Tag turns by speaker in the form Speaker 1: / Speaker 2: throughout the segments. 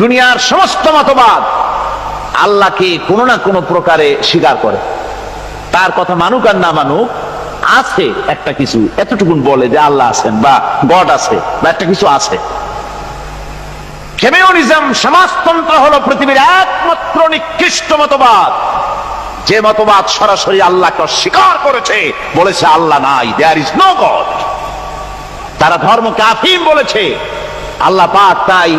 Speaker 1: দুনিয়ার সমস্ত মতবাদ আল্লাহকে কোনো না কোনো প্রকারে স্বীকার করে। তার কথা মানুক আর না মানুক, আছে একটা কিছু। এতটুকুন বলে যে আল্লাহ আছেন বা গড আছে বা একটা কিছু আছে। কমিউনিজম সমাজতন্ত্র হলো পৃথিবীর একমাত্র নিকৃষ্ট মতবাদ। যে মতবাদ সরাসরি আল্লাহকে স্বীকার করেছে, বলেছে আল্লাহ নাই দেয়ার ইজ নো গড তারা ধর্মকে আফিম বলেছে। আল্লাহ পাক তাই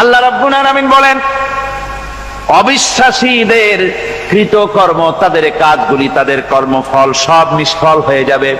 Speaker 1: আল্লাহ রাব্বুল বলেন অবিশ্বাসীদের কৃতকর্ম তাদের কাজগুলি তাদের কর্মফল সব নিষ্ফল হয়ে যাবে।